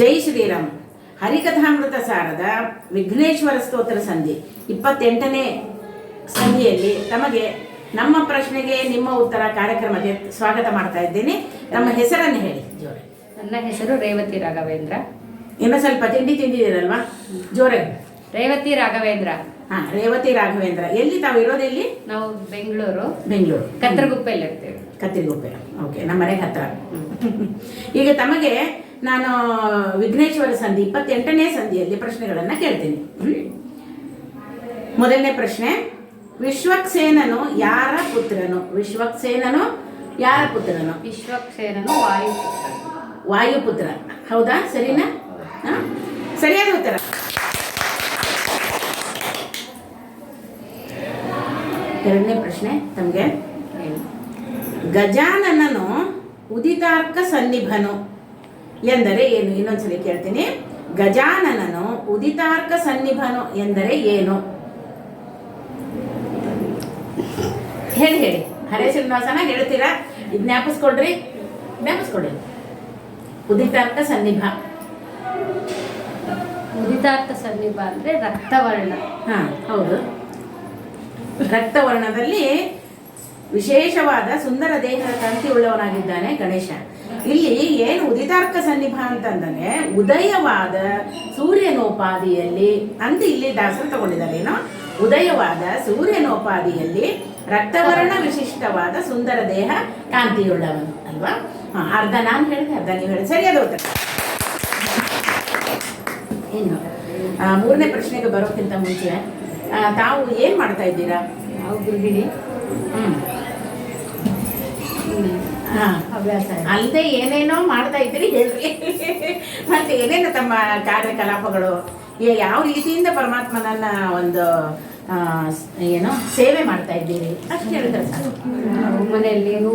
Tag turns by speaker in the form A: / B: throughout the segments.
A: ಜೈ ಶ್ರೀರಾಮ್. ಹರಿಕಥಾಮೃತ ಸಾರದ ವಿಘ್ನೇಶ್ವರ ಸ್ತೋತ್ರ ಸಂಧಿ ಇಪ್ಪತ್ತೆಂಟನೇ ಸಂಧಿಯಲ್ಲಿ ತಮಗೆ ನಮ್ಮ ಪ್ರಶ್ನೆಗೆ ನಿಮ್ಮ ಉತ್ತರ ಕಾರ್ಯಕ್ರಮಕ್ಕೆ ಸ್ವಾಗತ ಮಾಡ್ತಾ ಇದ್ದೇನೆ. ನಮ್ಮ ಹೆಸರನ್ನು ಹೇಳಿ. ಜೋರೆ.
B: ನನ್ನ ಹೆಸರು ರೇವತಿ ರಾಘವೇಂದ್ರ.
A: ಇನ್ನು ಸ್ವಲ್ಪ ತಿಂಡಿ ತಿಂದಿದ್ದೀರಲ್ವಾ? ಜೋರೆ.
B: ರೇವತಿ ರಾಘವೇಂದ್ರ.
A: ಹಾ ರೇವತಿ ರಾಘವೇಂದ್ರ. ಎಲ್ಲಿ ತಾವು ಇರೋದು ಎಲ್ಲಿ
B: ನಾವು ಬೆಂಗಳೂರು.
A: ಬೆಂಗಳೂರು.
B: ಕತ್ತರಗುಪ್ಪೆಯಲ್ಲಿ ಇರ್ತೇವೆ
A: ಕತ್ತಿರಿಗುಪ್ಪೆ. ಓಕೆ ನಮ್ಮ ಮನೆ ಹತ್ರ. ಈಗ ತಮಗೆ ನಾನು ವಿಘ್ನೇಶ್ವರ ಸಂಧಿ ಇಪ್ಪತ್ತೆಂಟನೇ ಸಂಧಿಯಲ್ಲಿ ಪ್ರಶ್ನೆಗಳನ್ನು ಕೇಳ್ತೀನಿ. ಮೊದಲನೇ ಪ್ರಶ್ನೆ ವಿಶ್ವಕ್ಸೇನನು ಯಾರ ಪುತ್ರನು? ವಿಶ್ವಕ್ಸೇನನು ಯಾರ ಪುತ್ರನು?
B: ವಿಶ್ವಕ್ಸೇನನು ವಾಯುಪುತ್ರ
A: ವಾಯುಪುತ್ರ ಹೌದಾ? ಸರಿನಾ? ಹಾ? ಸರಿಯಾದ ಉತ್ತರ. ಎರಡನೇ ಪ್ರಶ್ನೆ ತಮಗೆ. ಗಜಾನನನು ಉದಿತಾರ್ಕ ಸನ್ನಿಭನು. ಎಂದರೆ ಏನು? ಇನ್ನೊಂದ್ಸಲಿ ಕೇಳ್ತೀನಿ. ಗಜಾನನನು ಉದಿತಾರ್ಕ ಸನ್ನಿಭನು ಎಂದರೆ ಏನು? ಹೇಳಿ ಹೇಳಿ. ಹರೇ ಶ್ರೀನಿವಾಸನ ಹೇಳ್ತೀರಾ? ಇದು ಜ್ಞಾಪಿಸ್ಕೊಡ್ರಿ ಜ್ಞಾಪಿಸ್ಕೊಡ್ರಿ ಉದಿತಾರ್ಕ ಸನ್ನಿಭ.
B: ಉದಿತಾರ್ಕ ಸನ್ನಿಭ ಅಂದ್ರೆ ರಕ್ತವರ್ಣ.
A: ಹಾ ಹೌದು. ರಕ್ತವರ್ಣದಲ್ಲಿ ವಿಶೇಷವಾದ ಸುಂದರ ದೇಹದ ಕಾಂತಿ ಉಳ್ಳವನಾಗಿದ್ದಾನೆ ಗಣೇಶ. ಇಲ್ಲಿ ಏನು ಉದಿತಾರ್ಕ ಸನ್ನಿಭ ಅಂತಂದರೆ ಉದಯವಾದ ಸೂರ್ಯನೋಪಾದಿಯಲ್ಲಿ ಅಂತ ಇಲ್ಲಿ ದಾಸರು ತಗೊಂಡಿದ್ದಾರೆ ಏನೋ? ಉದಯವಾದ ಸೂರ್ಯನೋಪಾದಿಯಲ್ಲಿ ರಕ್ತವರ್ಣ ವಿಶಿಷ್ಟವಾದ ಸುಂದರ ದೇಹ ಕಾಂತಿಯುಳ್ಳವನು ಅಲ್ವಾ? ಹಾಂ ಅರ್ಧ ನಾನು ಹೇಳಿದೆ ಅರ್ಧ ನೀವು ಹೇಳಿ ಸರಿಯಾದ ಅದು ಇನ್ನು ಮೂರನೇ ಪ್ರಶ್ನೆಗೆ ಬರೋಕ್ಕಿಂತ ಮುಂಚೆ ತಾವು ಏನು ಮಾಡ್ತಾ ಇದ್ದೀರಾ?
B: ನಾವು ಗೃಹಿಣಿ
A: ಹ್ಮ್. ಹಾ
B: ಹವ್ಯಾಸ ಇದೆ.
A: ಅಲ್ಲದೆ ಏನೇನೋ ಮಾಡ್ತಾ ಇದ್ರಿ ಹೇಳ್ರಿ ಮತ್ತೆ ಏನೇನು ತಮ್ಮ ಕಾರ್ಯಕಲಾಪಗಳು? ಯಾವ ರೀತಿಯಿಂದ ಪರಮಾತ್ಮನನ್ನ ಒಂದು ಏನು ಸೇವೆ ಮಾಡ್ತಾ ಇದ್ದೀರಿ? ಅಷ್ಟು ಹೇಳಿದ್ರೆ ಸಾಕು.
B: ನಾವು ಮನೆಯಲ್ಲಿ ಹೂ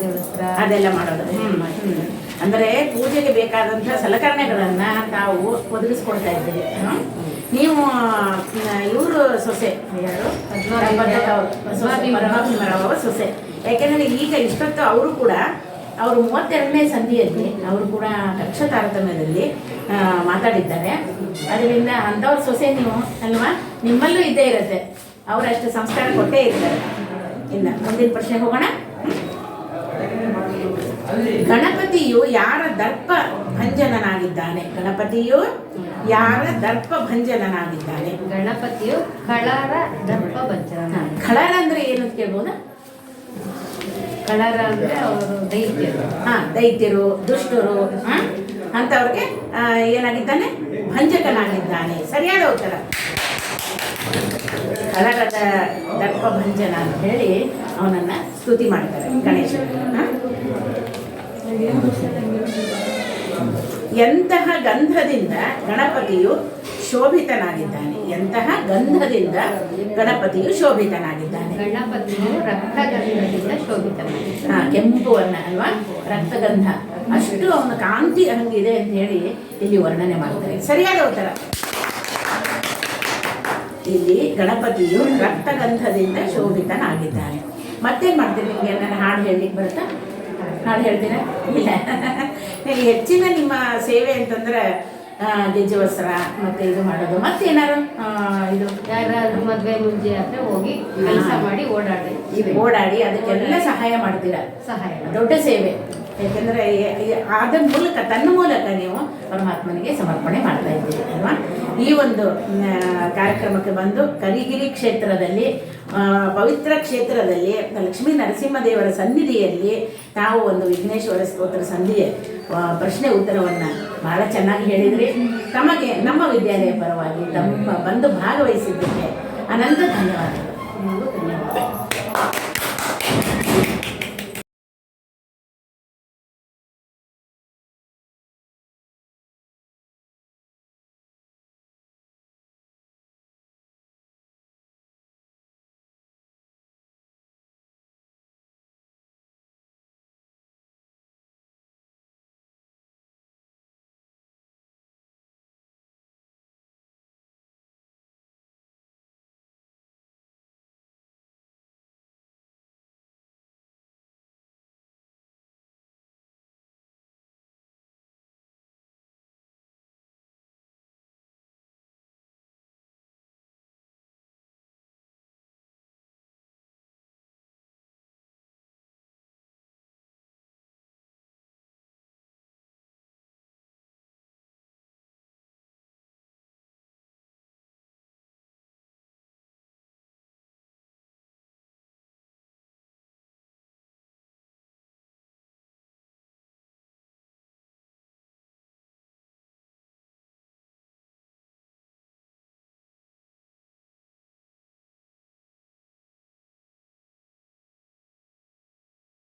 B: ದೇವಸ್ತ್ರ
A: ಅದೆಲ್ಲ ಮಾಡೋದು. ಅಂದ್ರೆ ಪೂಜೆಗೆ ಬೇಕಾದಂತ ಸಲಕರಣೆಗಳನ್ನ ತಾವು ಒದಗಿಸ್ಕೊಡ್ತಾ ಇದ್ದೀರಿ? ನೀವು ಇವರು ಸೊಸೆ. ಯಾರು? ಸೊಸೆ. ಯಾಕೆಂದರೆ ಈಗ ಇಷ್ಟೊತ್ತು ಅವರು ಕೂಡ ಅವರು ಮೂವತ್ತೆರಡನೇ ಸಂಧಿಯಲ್ಲಿ ಅವರು ಕೂಡ ಕಕ್ಷ ತಾರತಮ್ಯದಲ್ಲಿ ಮಾತಾಡಿದ್ದಾರೆ. ಅದರಿಂದ ಅಂಥವ್ರ ಸೊಸೆ ನೀವು ಅಲ್ವಾ? ನಿಮ್ಮಲ್ಲೂ ಇದ್ದೇ ಇರುತ್ತೆ. ಅವರಷ್ಟು ಸಂಸ್ಕಾರ ಕೊಟ್ಟೇ ಇರ್ತಾರೆ. ಇಲ್ಲ ಮುಂದಿನ ಪ್ರಶ್ನೆ ಹೋಗೋಣ. ಗಣಪತಿಯು ಯಾರ ದರ್ಪ ಭಂಜನನಾಗಿದ್ದಾನೆ ಗಣಪತಿಯು ಯಾರ ದರ್ಪ ಭಂಜನನಾಗಿದ್ದಾನೆ
B: ಗಣಪತಿಯು ಕಳರ ದರ್ಪ ಭಂಜನ
A: ಕಳರ ಅಂದ್ರೆ ಏನು ಅಂತ ಕೇಳ್ಬೋದಾ?
B: ಕಳರ ಅಂದ್ರೆ ಅವರು ದೈತ್ಯರು.
A: ಹಾ ದೈತ್ಯರು ದುಷ್ಟರು ಹಾ ಅಂತವ್ರಿಗೆ ಏನಾಗಿದ್ದಾನೆ? ಭಂಜಕನಾಗಿದ್ದಾನೆ. ಸರಿಯಾದ ಉತ್ತರ. ಕಳರದ ದರ್ಪ ಭಂಜನ ಅಂತ ಹೇಳಿ ಅವನನ್ನ ಸ್ತುತಿ ಮಾಡ್ತಾರೆ ಗಣೇಶ ಹಾ? ಎಂತಹ ಗಂಧದಿಂದ ಗಣಪತಿಯು ಶೋಭಿತನಾಗಿದ್ದಾನೆ? ಎಂತಹ ಗಂಧದಿಂದ ಗಣಪತಿಯು ಶೋಭಿತನಾಗಿದ್ದಾನೆ?
B: ಗಣಪತಿಯು ರಕ್ತಗಂಧದಿಂದ ಶೋಭಿತನಾಗಿದ್ದಾನೆ.
A: ಹಾ, ಕೆಂಪು ವರ್ಣ ಅಲ್ವಾ? ರಕ್ತಗಂಧ. ಅಷ್ಟು ಅವನ ಕಾಂತಿ ಹಂಗಿದೆ ಅಂತ ಹೇಳಿ ಇಲ್ಲಿ ವರ್ಣನೆ ಮಾಡ್ತಾರೆ. ಸರಿಯಾದ ಉತ್ತರ. ಇಲ್ಲಿ ಗಣಪತಿಯು ರಕ್ತಗಂಧದಿಂದ ಶೋಭಿತನಾಗಿದ್ದಾನೆ. ಮತ್ತೇನ್ ಮಾಡ್ತೀನಿ ನಿಮಗೆ? ನಾನು ಹಾಡು ಹೇಳಲಿಕ್ಕೆ ಬರುತ್ತಾ? ಹಾಡು ಹೇಳ್ತೀರಾ? ಇಲ್ಲ. ನನಗೆ ಹೆಚ್ಚಿನ ನಿಮ್ಮ ಸೇವೆ ಅಂತಂದ್ರೆ ಗೆಜ್ಜೆ ವಸ್ತ್ರ ಮತ್ತೆ ಇದು ಮಾಡೋದು. ಮತ್ತೆ ಏನಾರು ಇದು?
B: ಯಾರು ಮದ್ವೆ ಮುಂಜೆ ಆದ್ರೆ ಹೋಗಿ ಕೆಲಸ ಮಾಡಿ ಓಡಾಡಿ.
A: ಓಡಾಡಿ ಅದಕ್ಕೆಲ್ಲ ಸಹಾಯ ಮಾಡ್ತೀರಾ?
B: ಸಹಾಯ.
A: ದೊಡ್ಡ ಸೇವೆ. ಯಾಕೆಂದ್ರೆ ಅದರ ಮೂಲಕ, ತನ್ನ ಮೂಲಕ ನೀವು ಪರಮಾತ್ಮನಿಗೆ ಸಮರ್ಪಣೆ ಮಾಡ್ತಾ ಇದ್ದೀರಿ, ಅಲ್ವಾ? ಈ ಒಂದು ಕಾರ್ಯಕ್ರಮಕ್ಕೆ ಬಂದು ಕರಿಗಿರಿ ಕ್ಷೇತ್ರದಲ್ಲಿ ಪವಿತ್ರ ಕ್ಷೇತ್ರದಲ್ಲಿ ಲಕ್ಷ್ಮೀ ನರಸಿಂಹದೇವರ ಸನ್ನಿಧಿಯಲ್ಲಿ ನಾವು ಒಂದು ವಿಘ್ನೇಶ್ವರ ಸ್ತೋತ್ರ ಸಂಧಿಯ ಪ್ರಶ್ನೆ ಉತ್ತರವನ್ನು ಬಹಳ ಚೆನ್ನಾಗಿ ಹೇಳಿದ್ರಿ. ತಮಗೆ, ನಮ್ಮ ವಿದ್ಯಾಲಯ ಪರವಾಗಿ ತಮ್ಮ ಬಂದು ಭಾಗವಹಿಸಿದ್ದಕ್ಕೆ ಅನಂತ ಧನ್ಯವಾದಗಳು. ಧನ್ಯವಾದ